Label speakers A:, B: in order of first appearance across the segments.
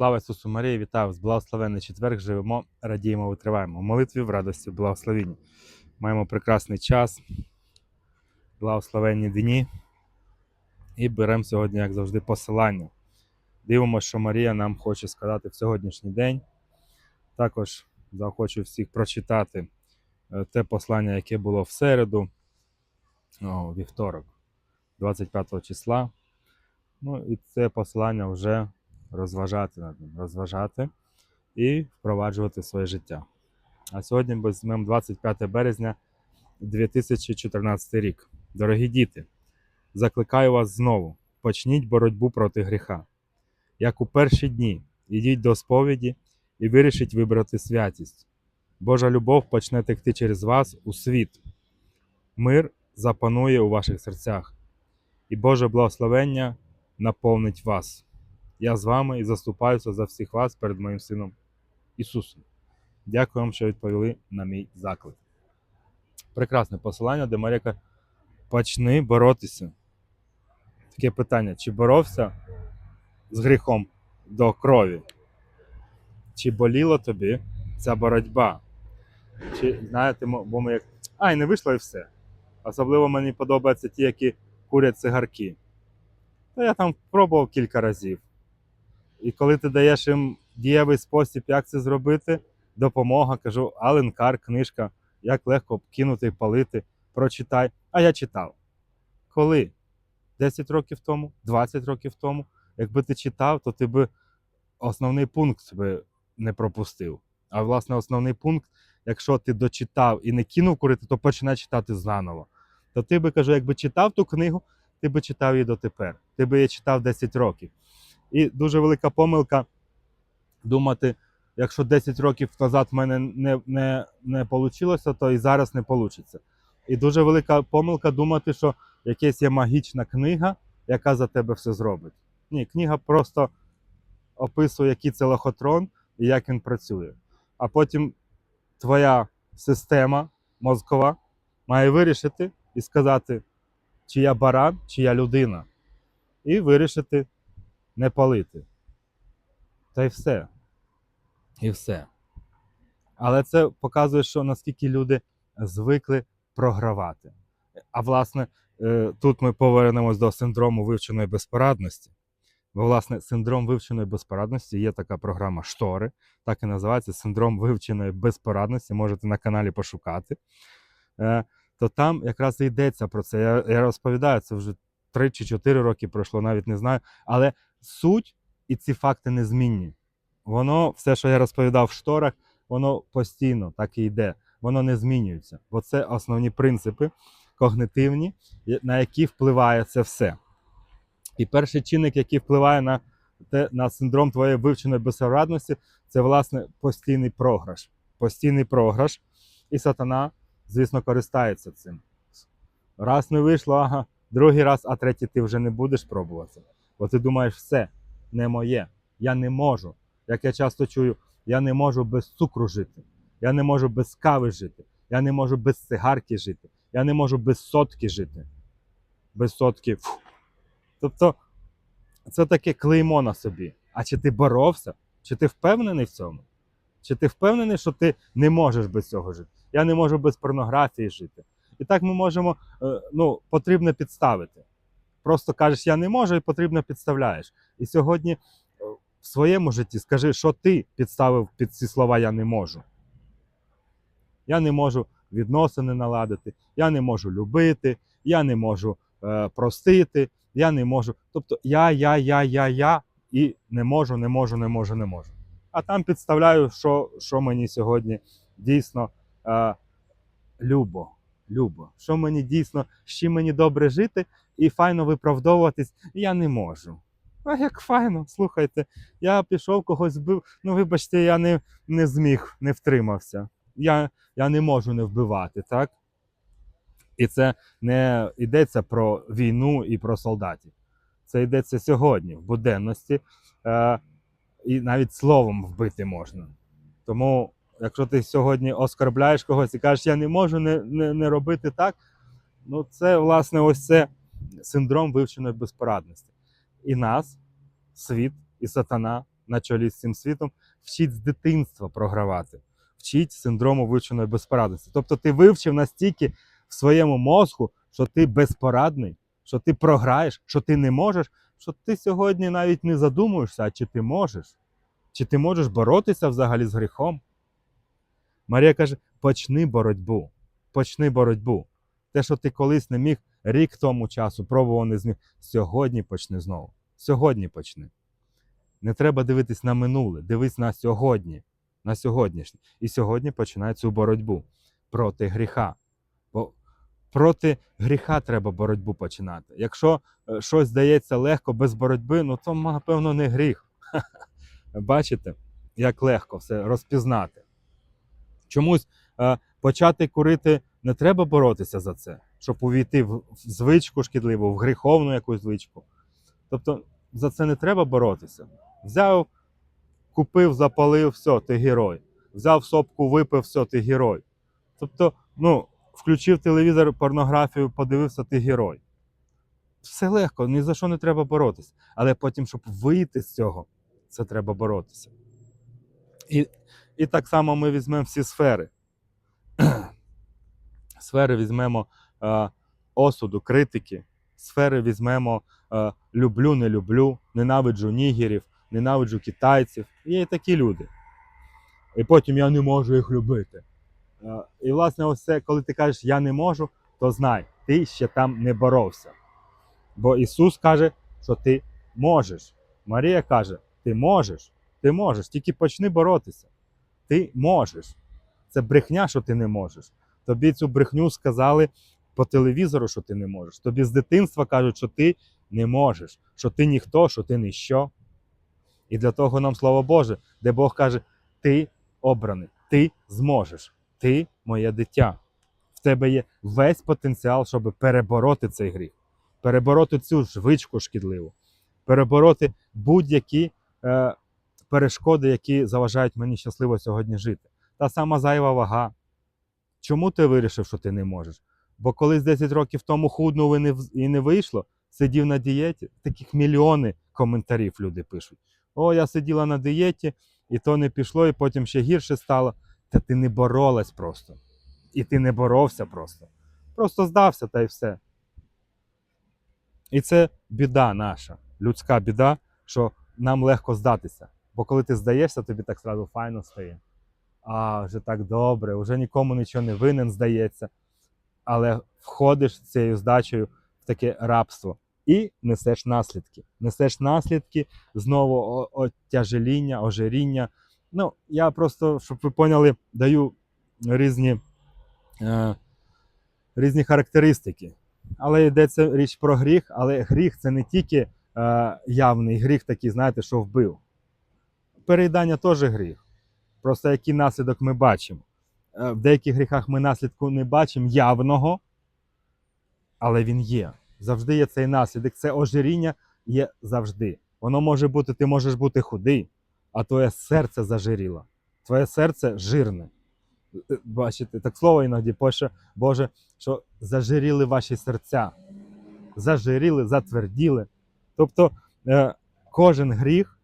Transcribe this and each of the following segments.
A: Слава Ісусу Марії, вітаю вас! Благословенний четверг, живемо, радіємо, витриваємо. У молитві, в радості, в благословенні. Маємо прекрасний час, благословенні дні. І беремо сьогодні, як завжди, посилання. Дивимося, що Марія нам хоче сказати в сьогоднішній день. Також захочу всіх прочитати е, те послання, яке було в середу, о, вівторок, 25 числа. Ну і це послання вже розважати над ним, розважати і впроваджувати своє життя. А сьогодні ми візьмемо 25 березня 2014 рік. Дорогі діти, закликаю вас знову: почніть боротьбу проти гріха. Як у перші дні, ідіть до сповіді і вирішіть вибрати святість. Божа любов почне текти через вас у світ. Мир запанує у ваших серцях, і Боже благословення наповнить вас. Я з вами і заступаюся за всіх вас перед моїм сином Ісусом. Дякую вам, що відповіли на мій заклик. Прекрасне посилання, де Марія почни боротися. Таке питання: чи боровся з гріхом до крові? Чи боліло тобі ця боротьба? Чи знаєте, бо ми як. Ай, не вийшло і все. Особливо мені подобаються ті, які курять цигарки. Та я там пробував кілька разів. І коли ти даєш їм дієвий спосіб, як це зробити, допомога, кажу, Ален Кар, книжка, як легко кинути і палити, прочитай. А я читав. Коли? 10 років тому, 20 років тому. Якби ти читав, то ти би основний пункт би не пропустив. А власне, основний пункт, якщо ти дочитав і не кинув курити, то починай читати заново. То ти би кажу, якби читав ту книгу, ти би читав її дотепер. Ти би її читав 10 років. І дуже велика помилка думати, якщо 10 років назад в мене не, не, не вийшло, то і зараз не вийде. І дуже велика помилка думати, що якась є магічна книга, яка за тебе все зробить. Ні, книга просто описує, який це лохотрон і як він працює. А потім твоя система мозкова має вирішити і сказати, чи я баран, чи я людина. І вирішити не палити. Та й все. І все. Але це показує, що наскільки люди звикли програвати. А власне, е, тут ми повернемось до синдрому вивченої безпорадності. Бо, власне, синдром вивченої безпорадності є така програма Штори, так і називається синдром вивченої безпорадності. Можете на каналі пошукати. Е, То там якраз і йдеться про це. Я, я розповідаю, це вже 3 чи 4 роки пройшло, навіть не знаю. Але суть і ці факти незмінні. Воно, все, що я розповідав в шторах, воно постійно так і йде. Воно не змінюється. Бо це основні принципи когнитивні, на які впливає це все. І перший чинник, який впливає на, те, на синдром твоєї вивченої безпорадності, це власне постійний програш. Постійний програш. І сатана, звісно, користається цим. Раз не вийшло, ага, другий раз, а третій ти вже не будеш пробувати. Бо ти думаєш, все не моє. Я не можу. Як я часто чую, я не можу без цукру жити, я не можу без кави жити, я не можу без цигарки жити, я не можу без сотки жити. Без сотки. Фу. Тобто це таке клеймо на собі. А чи ти боровся? Чи ти впевнений в цьому? Чи ти впевнений, що ти не можеш без цього жити? Я не можу без порнографії жити. І так ми можемо, е, ну, потрібно підставити. Просто кажеш, я не можу, і потрібно підставляєш. І сьогодні е, в своєму житті скажи, що ти підставив під ці слова я не можу. Я не можу відносини наладити, я не можу любити, я не можу е, простити, я не можу. Тобто я, я, я, я, я і не можу, не можу, не можу, не можу. А там підставляю, що, що мені сьогодні дійсно е, любо. Любо. Що мені дійсно, з чим мені добре жити і файно виправдовуватись, я не можу. А як файно, слухайте, я пішов, когось збив. Ну, вибачте, я не, не зміг, не втримався. Я, я не можу не вбивати, так? І це не йдеться про війну і про солдатів. Це йдеться сьогодні, в буденності, е, і навіть словом вбити можна. Тому, якщо ти сьогодні оскорбляєш когось і кажеш, я не можу не, не, не робити так, ну це, власне, ось це синдром вивченої безпорадності. І нас, світ, і сатана на чолі з цим світом, вчить з дитинства програвати, вчить синдрому вивченої безпорадності. Тобто ти вивчив настільки в своєму мозку, що ти безпорадний, що ти програєш, що ти не можеш, що ти сьогодні навіть не задумуєшся, а чи ти можеш, чи ти можеш боротися взагалі з гріхом. Марія каже: почни боротьбу, почни боротьбу. Те, що ти колись не міг рік тому часу, пробував не зміг, сьогодні почни знову. Сьогодні почни. Не треба дивитись на минуле, дивись на сьогодні, на сьогоднішнє. І сьогодні починай цю боротьбу проти гріха. Бо проти гріха треба боротьбу починати. Якщо е, щось здається легко без боротьби, ну то, напевно, не гріх. Бачите, як легко все розпізнати. Чомусь е, почати курити не треба боротися за це, щоб увійти в звичку шкідливу, в гріховну якусь звичку. Тобто за це не треба боротися. Взяв, купив, запалив, все, ти герой. Взяв сопку, випив, все, ти герой. Тобто, ну, включив телевізор, порнографію, подивився, ти герой. Все легко, ні за що не треба боротися. Але потім, щоб вийти з цього, це треба боротися. І, і так само ми візьмемо всі сфери. Сфери візьмемо е, осуду, критики, сфери візьмемо е, люблю, не люблю, ненавиджу нігерів, ненавиджу китайців. Є і такі люди. І потім я не можу їх любити. Е, і, власне, ось це, коли ти кажеш я не можу, то знай, ти ще там не боровся. Бо Ісус каже, що ти можеш. Марія каже, ти можеш, ти можеш, тільки почни боротися. Ти можеш. Це брехня, що ти не можеш. Тобі цю брехню сказали по телевізору, що ти не можеш. Тобі з дитинства кажуть, що ти не можеш, що ти ніхто, що ти ніщо. І для того нам слово Боже, де Бог каже: ти обраний, ти зможеш, ти моє дитя. В тебе є весь потенціал, щоб перебороти цей гріх, перебороти цю звичку шкідливу, перебороти будь-які е, перешкоди, які заважають мені щасливо сьогодні жити. Та сама зайва вага. Чому ти вирішив, що ти не можеш? Бо колись 10 років тому худнув і не, і не вийшло, сидів на дієті, таких мільйони коментарів люди пишуть. О, я сиділа на дієті, і то не пішло, і потім ще гірше стало. Та ти не боролась просто. І ти не боровся просто. Просто здався та й все. І це біда наша, людська біда, що нам легко здатися. Бо коли ти здаєшся, тобі так зразу файно стає. А, вже так добре, вже нікому нічого не винен, здається. Але входиш цією здачею в таке рабство і несеш наслідки. Несеш наслідки знову отяжеління, ожиріння. Ну, я просто, щоб ви поняли, даю різні, е, різні характеристики. Але йдеться річ про гріх, але гріх це не тільки е, явний гріх, такий, знаєте, що вбив. Переїдання теж гріх. Просто який наслідок ми бачимо. Е, В деяких гріхах ми наслідку не бачимо явного, але він є. Завжди є цей наслідок. Це ожиріння є завжди. Воно може бути, ти можеш бути худий, а твоє серце зажиріло. Твоє серце жирне. Е, Бачите, так слово іноді пише, Боже, що зажиріли ваші серця. Зажиріли, затверділи. Тобто е, кожен гріх,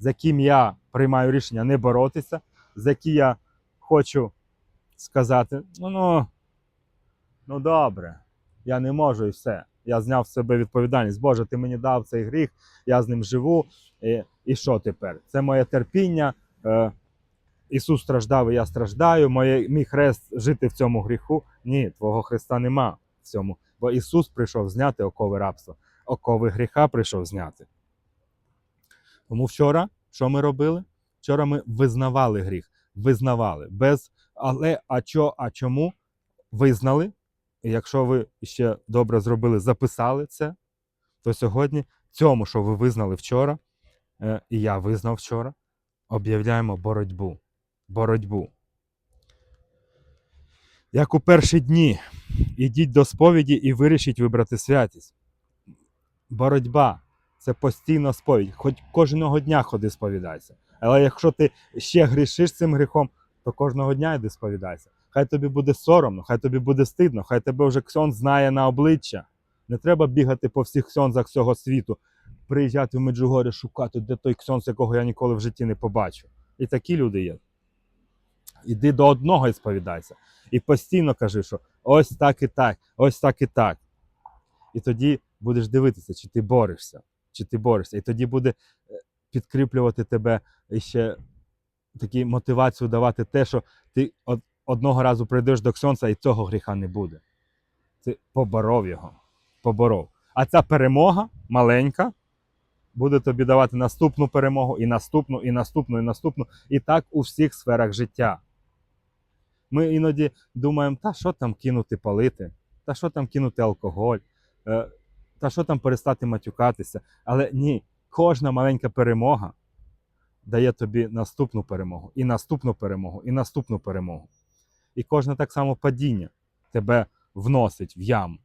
A: з яким я приймаю рішення не боротися, з яким я хочу сказати: ну, ну, ну добре, я не можу і все. Я зняв з себе відповідальність. Боже, ти мені дав цей гріх, я з ним живу. І, і що тепер? Це моє терпіння. Е, Ісус страждав, і я страждаю. Моє, мій хрест жити в цьому гріху. Ні, твого Христа нема в цьому. Бо Ісус прийшов зняти окови рабства, окови гріха прийшов зняти. Тому вчора, що ми робили? Вчора ми визнавали гріх, визнавали. Без але, а чо, а чому? Визнали. І якщо ви ще добре зробили, записали це, то сьогодні цьому, що ви визнали вчора, е, і я визнав вчора, об'являємо боротьбу. Боротьбу. Як у перші дні, ідіть до сповіді і вирішіть вибрати святість. Боротьба це постійна сповідь. Хоч кожного дня ходи сповідайся. Але якщо ти ще грішиш цим гріхом, то кожного дня йди сповідайся. Хай тобі буде соромно, хай тобі буде стидно, хай тебе вже ксьон знає на обличчя. Не треба бігати по всіх ксьонзах всього світу. приїжджати в Меджугорі, шукати, де той ксьонс, якого я ніколи в житті не побачу. І такі люди є. Іди до одного і сповідайся. І постійно кажи, що ось так і так, ось так і так. І тоді будеш дивитися, чи ти борешся, чи ти борешся. І тоді буде е, підкріплювати тебе і ще такі мотивацію давати те, що ти одного разу прийдеш до Ксьонса і цього гріха не буде. Ти поборов його. Поборов. А ця перемога маленька буде тобі давати наступну перемогу, і наступну, і наступну, і наступну. І так у всіх сферах життя. Ми іноді думаємо, та що там кинути палити, та що там кинути алкоголь, е, та що там перестати матюкатися. Але ні, кожна маленька перемога дає тобі наступну перемогу, і наступну перемогу, і наступну перемогу. І кожне так само падіння тебе вносить в яму.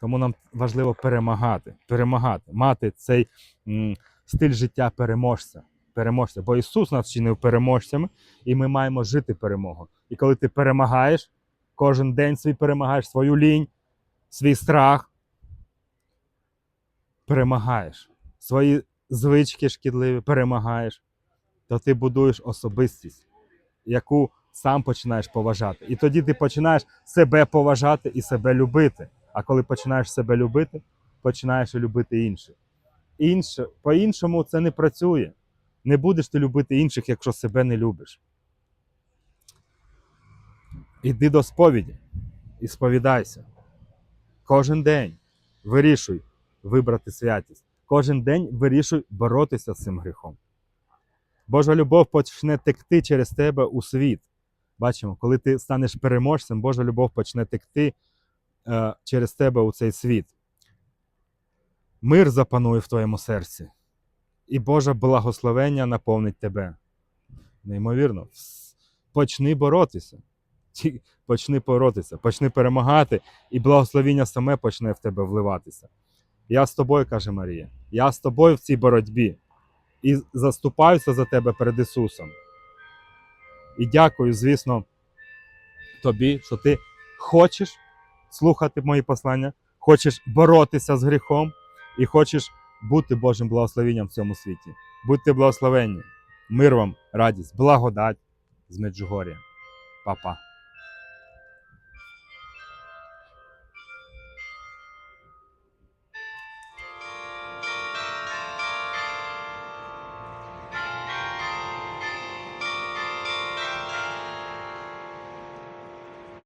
A: Тому нам важливо перемагати, перемагати, мати цей м, стиль життя переможця. переможця. Бо Ісус нас чинив переможцями, і ми маємо жити перемогу. І коли ти перемагаєш, кожен день свій перемагаєш свою лінь, свій страх, перемагаєш свої звички шкідливі, перемагаєш, то ти будуєш особистість, яку сам починаєш поважати. І тоді ти починаєш себе поважати і себе любити. А коли починаєш себе любити, починаєш любити інших. Інше, по-іншому це не працює. Не будеш ти любити інших, якщо себе не любиш. Іди до сповіді і сповідайся. Кожен день вирішуй вибрати святість. Кожен день вирішуй боротися з цим гріхом. Божа любов почне текти через тебе у світ. Бачимо, коли ти станеш переможцем, Божа любов почне текти е, через тебе у цей світ. Мир запанує в твоєму серці, і Боже благословення наповнить тебе. Неймовірно, почни боротися. Почни боротися, почни перемагати, і благословіння саме почне в тебе вливатися. Я з тобою, каже Марія, я з тобою в цій боротьбі і заступаюся за тебе перед Ісусом. І дякую, звісно, тобі, що ти хочеш слухати мої послання, хочеш боротися з гріхом і хочеш бути Божим благословенням в цьому світі. Будьте благословенні. Мир вам, радість, благодать з Меджугор'я. Па-па.